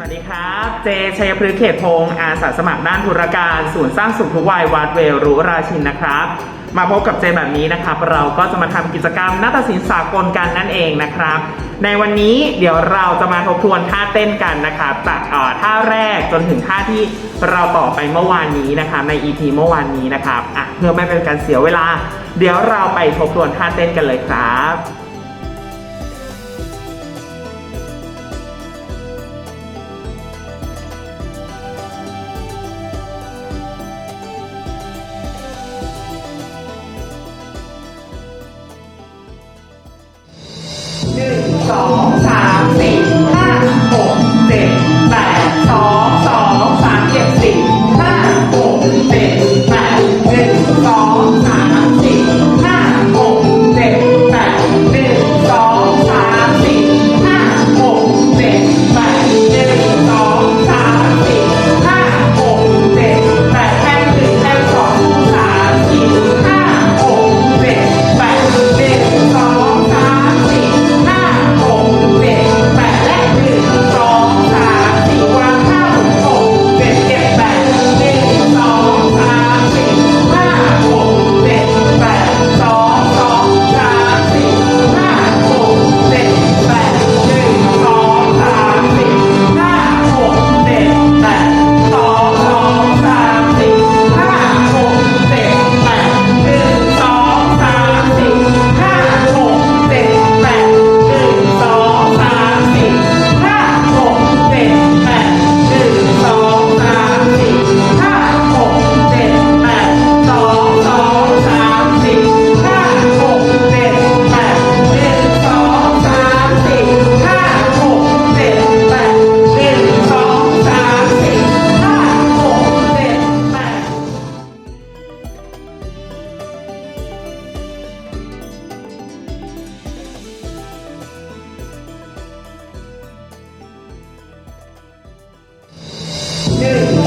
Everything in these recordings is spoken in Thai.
สวัสดีครับ เจชัยพฤกษ์เขตพงศ์อาสาสมัครด้านธุรการศูนย์สร้างสุขทุกวัยวัดเวรุราชินนะครับ มาพบกับเจแบบนี้นะครับ เราก็จะมาทำกิจกรรมนาฏศิลป์สากลกันนั่นเองนะครับ ในวันนี้เดี๋ยวเราจะมาทบทวนท่าเต้นกันนะครับจากเอ่อท่าแรกจนถึงท่าที่เราต่อไปเมื่อวานนี้นะครับใน EP เมื่อวานนี้นะครับอะเพื่อไม่เป็นการเสียเวลา เดี๋ยวเราไปทบทวนท่าเต้นกันเลยครับ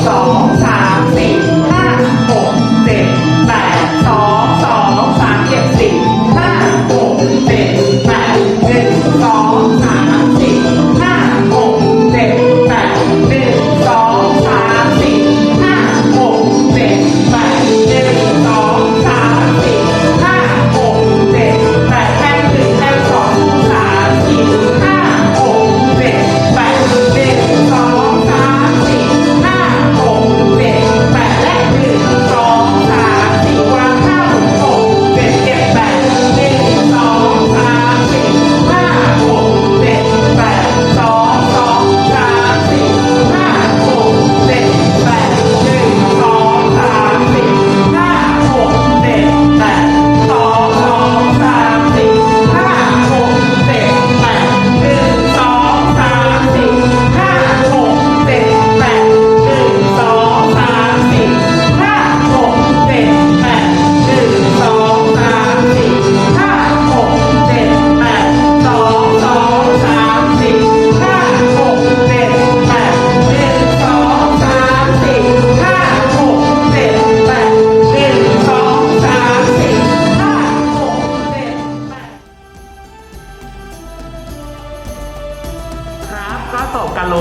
สองสามสี่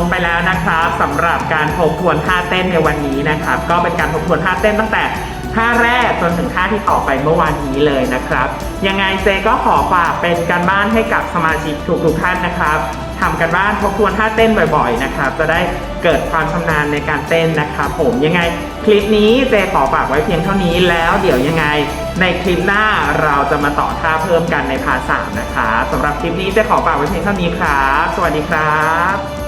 งไปแล้วนะครับสำหรับการทบทวนท่าเต้นในวันนี้นะครับ ก็เป็นการทบทวนท่าเต้นตั้งแต่ท่าแรกจนถึงท่าที่ต่อไปเมื่อวานนี้เลยนะครับ ยังไงเจก็ขอฝากเป็นการบ้านให้กับสมาชิกทุกๆท่านนะครับทำกันบ้านทบทวนท่าเต้นบ่อยๆนะครับจะได้เกิดความชำนาญในการเต้นนะครับผมยังไงคลิปนี้เจขอฝากไว้เพียงเท่านี้แล้วเดี๋ยวยังไง ในคลิปหน้าเราจะมาต่อท่าเพิ่มกันในพาร์ทสามนะครับสำหรับคลิปนี้เจขอฝากไว้เพียงเท่านี้ครับ สวัสดีครับ